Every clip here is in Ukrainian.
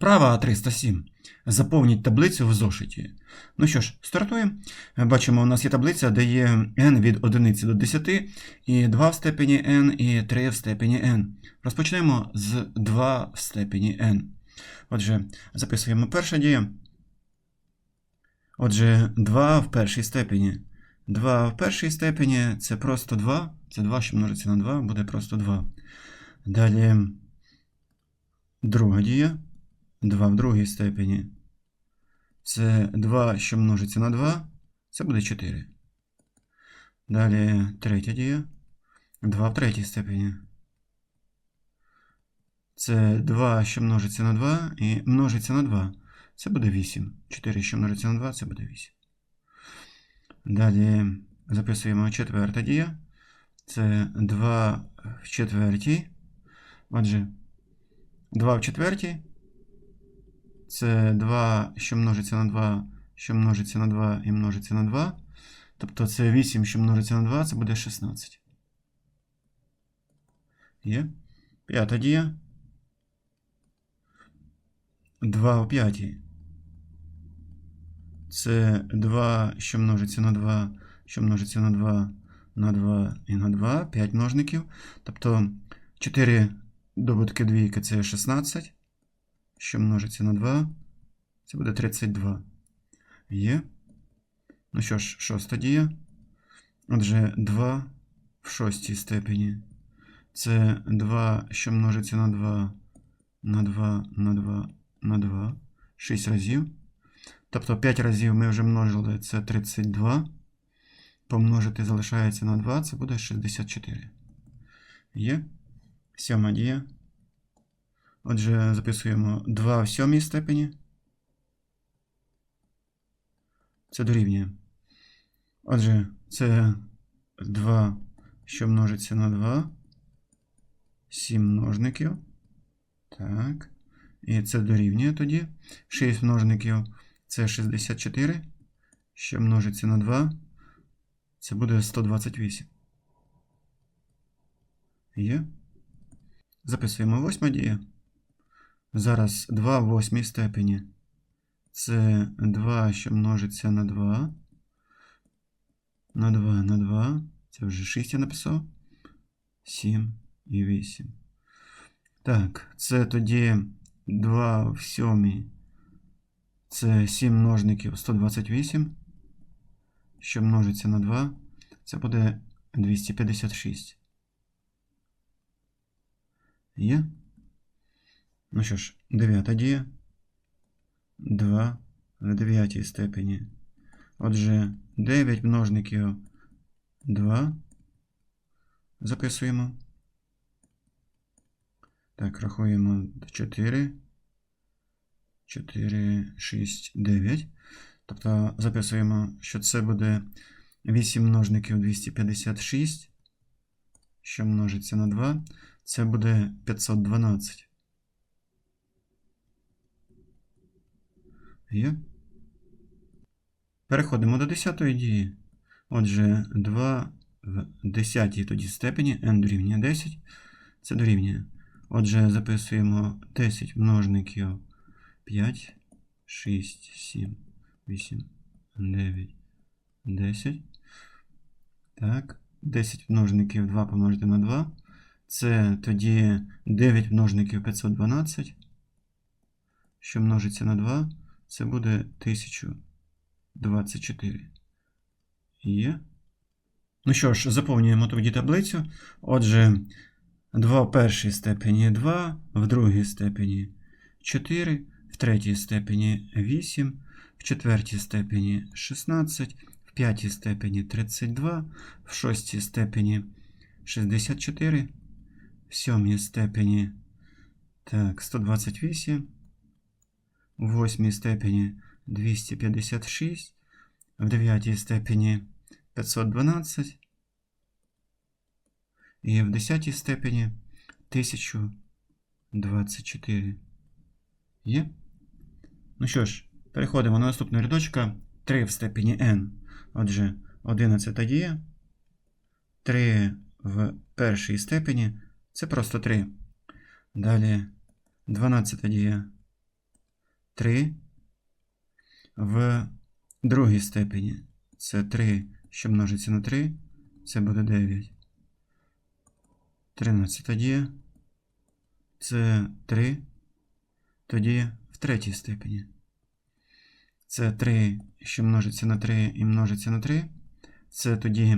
Вправа 307. Заповніть таблицю в зошиті. Ну що ж, стартуємо. Бачимо, у нас є таблиця, де є n від 1 до 10, і 2 в степені n, і 3 в степені n. Розпочнемо з 2 в степені n. Отже, записуємо перша дія. Отже, 2 в першій степені. 2 в першій степені це просто 2. Це 2, що множиться на 2, буде просто 2. Далі друга дія. 2 в другій степені. Це 2, що множиться на 2. Це буде 4. Далі третя дія. 2 в третій степені. Це 2, що множиться на 2, і множиться на 2. Це буде 8. 4, що множиться на 2, це буде 8. Далі записуємо четверта дія. Це 2 в четвертій. Отже, 2 в четвертій. Це 2, що множиться на 2, що множиться на 2 і множиться на 2. Тобто це 8, що множиться на 2, це буде 16. Є. П'ята дія. 2 в п'ятій. Це 2, що множиться на 2, що множиться на 2, на 2 і на 2, 5 множників. Тобто 4 добутки двійки це 16, що множиться на 2, це буде 32. Є. Ну що ж, шоста дія. Отже, 2 в шостій степені. Це 2, що множиться на 2, на 2, на 2, на 2, 6 разів. Тобто 5 разів ми вже множили, це 32. Помножити залишається на 2, це буде 64. Є. Сьома дія. Отже, записуємо 2 в сьомій степені. Це дорівнює. Отже, це 2, що множиться на 2. 7 множників. Так. І це дорівнює тоді. 6 множників це 64. Що множиться на 2. Це буде 128. Є. Записуємо восьма дія. Зараз 2 в восьмій степені. Це 2, що множиться на 2. На 2, на 2. Це вже 6 я написав. 7 і 8. Так, це тоді 2 в 7. Це 7 множників 128. Що множиться на 2. Це буде 256. Є? Ну що ж, дев'ята дія. 2 в дев'ятій степені. Отже, 9 множників 2. Записуємо. Так, рахуємо 4. 4, 6, 9. Тобто записуємо, що це буде 8 множників 256, що множиться на 2. Це буде 512. Є. Переходимо до 10 дії. Отже, 2 в 10 тоді степені n дорівнює 10. Це дорівнює. Отже, записуємо 10 множників 5, 6, 7, 8, 9, 10. Так, 10 множників 2 помножити на 2. Це тоді 9 множників 512. Що множиться на 2, це буде 1024. Є. Ну що ж, заповнюємо тоді таблицю. Отже, 2 в першій степені 2, в другій степені 4, в третій степені 8, в четвертій степені 16, в п'ятій степені 32, в шостій степені 64, в сьомій степені так, 128, в восьмій степені 256, в дев'ятій степені 512 і в десятій степені 1024. Є? Ну що ж, переходимо на наступну рядочка 3 в степені n. Отже, 11 дія. 3 в першій степені це просто 3. Далі 12 дія. 3 в другій степені. Це 3, що множиться на 3, це буде 9. 13 дія. Це 3. Тоді в третій степені. Це 3, що множиться на 3 і множиться на 3. Це тоді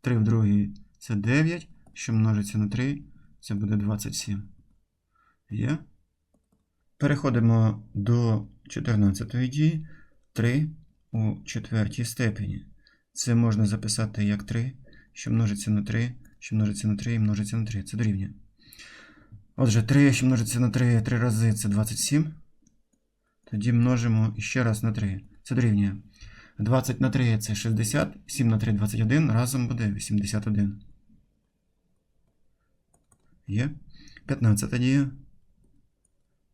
3 в другій це 9, що множиться на 3, це буде 27. Є. Переходимо до 14 дії. 3 у четвертій степені. Це можна записати як 3, що множиться на 3, що множиться на 3 і множиться на 3. Це дорівнює. Отже, 3, що множиться на 3 3 рази це 27. Тоді множимо ще раз на 3. Це дорівнює. 20 на 3 це 60, 7 на 3 21, разом буде 81. Є. 15 дія.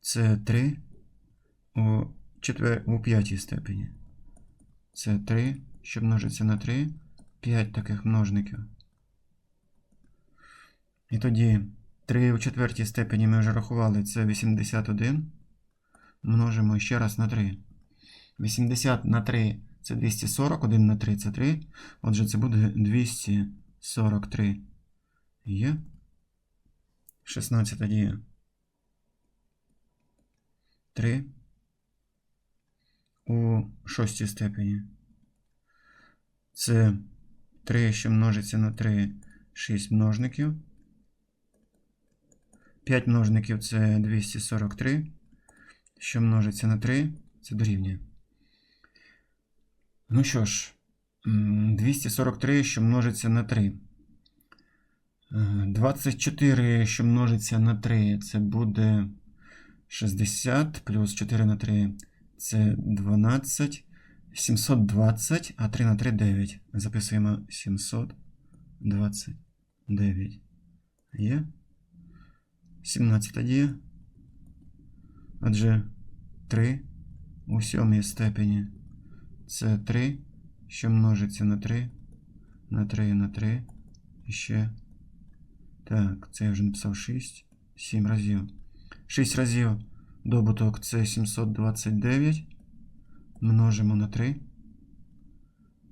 Це 3 у, четвер... у п'ятій степені. Це 3, що множиться на 3, 5 таких множників. І тоді 3 у четвертій степені ми вже рахували, це 81. Множимо ще раз на 3. 80 на 3 це 240, 1 на 3 це 3. Отже, це буде 243. Є. 16 дія. 3 у шостій степені. Це 3, що множиться на 3, 6 множників. 5 множників це 243. Що множиться на 3, це дорівнює. Ну що ж, 243, що множиться на 3. 24, що множиться на 3, це буде 60 плюс 4 на 3 це 12. 720, а 3 на 3 9. Записуємо 729. Є. 17 дія. Отже, 3 у сьомій степені. Це 3, що множиться на 3, на 3 на 3. І ще. Так, це я вже написав 6. 7 разів. 6 разів добуток це 729. Множимо на 3.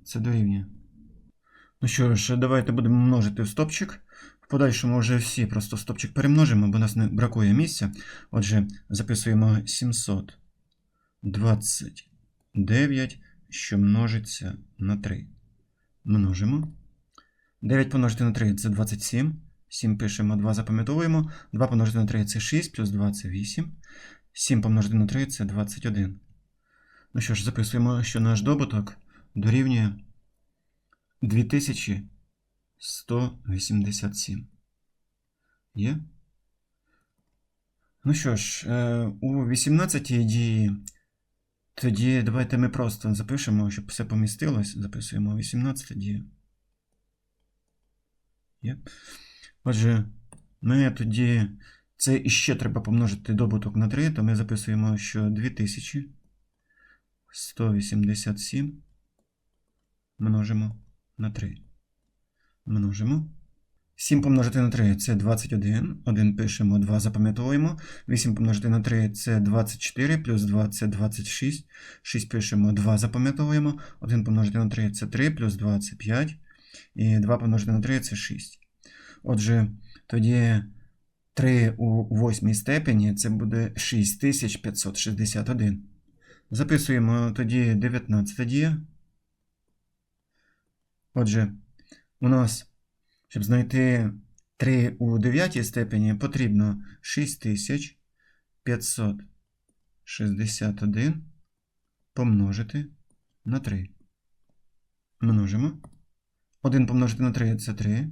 Це дорівнює. Ну що ж, давайте будемо множити в стопчик. В подальшому вже всі просто стопчик перемножимо, бо нас не бракує місця. Отже, записуємо 729, що множиться на 3. Множимо. 9 помножити на 3 це 27. 7 пишемо, 2 запам'ятовуємо. 2 помножити на 3 це 6, плюс 2 це 8. 7 помножити на 3 це 21. Ну що ж, записуємо, що наш добуток дорівнює 2187. Є? Ну що ж, у 18 дії. Тоді давайте ми просто запишемо, щоб все помістилось. Записуємо 18 дію. Є? Отже, ми тоді. Це іще треба помножити добуток на 3, то ми записуємо, що 2187 множимо на 3. Множимо. 7 помножити на 3 це 21. 1 пишемо, 2 запам'ятовуємо. 8 помножити на 3 це 24, плюс 2 це 26. 6 пишемо, 2 запам'ятовуємо. 1 помножити на 3 це 3, плюс 2 це 5. І 2 помножити на 3 це 6. Отже, тоді 3 у восьмій степені це буде 6561. Записуємо тоді 19 дія. Отже, у нас, щоб знайти 3 у 9 степені, потрібно 6561 помножити на 3. Множимо. 1 помножити на 3 це 3.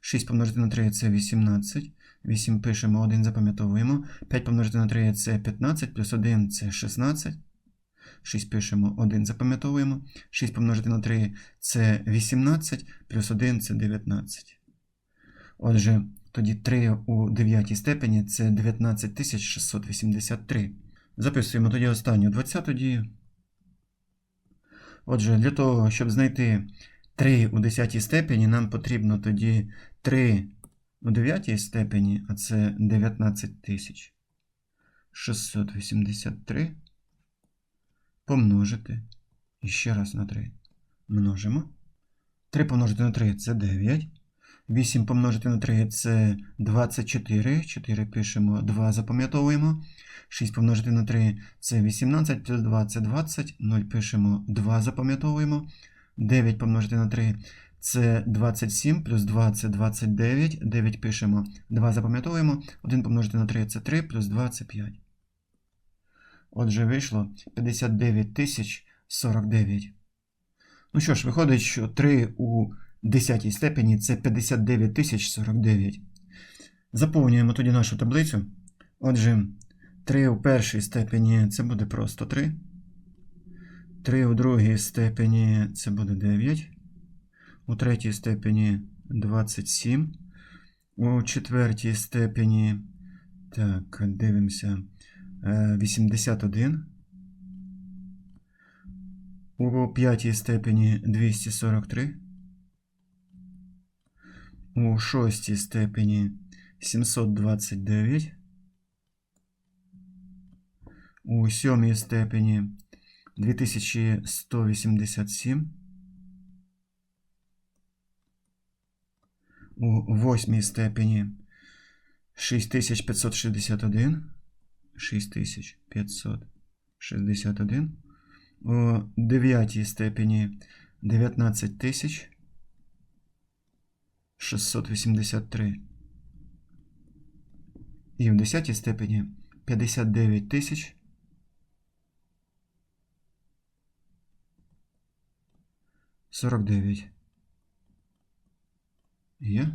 6 помножити на 3 це 18. 8 пишемо, 1 запам'ятовуємо. 5 помножити на 3 це 15, плюс 1 це 16. 6 пишемо, 1 запам'ятовуємо. 6 помножити на 3 це 18, плюс 1 це 19. Отже, тоді 3 у 9 степені це 19683. Записуємо тоді останню 20 дію. Отже, для того, щоб знайти 3 у 10 степені, нам потрібно тоді 3 у 9 степені, а це 19683 помножити і ще раз на 3. Множимо. 3 помножити на 3 це 9. 8 помножити на 3 це 24. 4 пишемо, 2 запам'ятовуємо. 6 помножити на 3 це 18, плюс 2 це 20. 0 пишемо, 2 запам'ятовуємо. 9 помножити на 3 це 27, плюс 2 це 29. 9 пишемо, 2 запам'ятовуємо. 1 помножити на 3 це 3, плюс 2 це 5. Отже, вийшло 59 тисяч 49. Ну що ж, виходить, що 3 у 10 степені це 59 тисяч 49. Заповнюємо тоді нашу таблицю. Отже, 3 у першій степені це буде просто 3. 3 у другій степені це буде 9. У третій степені 27. У четвертій степені. Так, дивимося. е, 81. У п'ятій степені 243. У шостій степені 729. У сьомій степені 2187. У восьмій степені 6561. 6561. У дев'ятій степені 19 тисяч 683. І в десятій степені 59 тисяч 49. Є?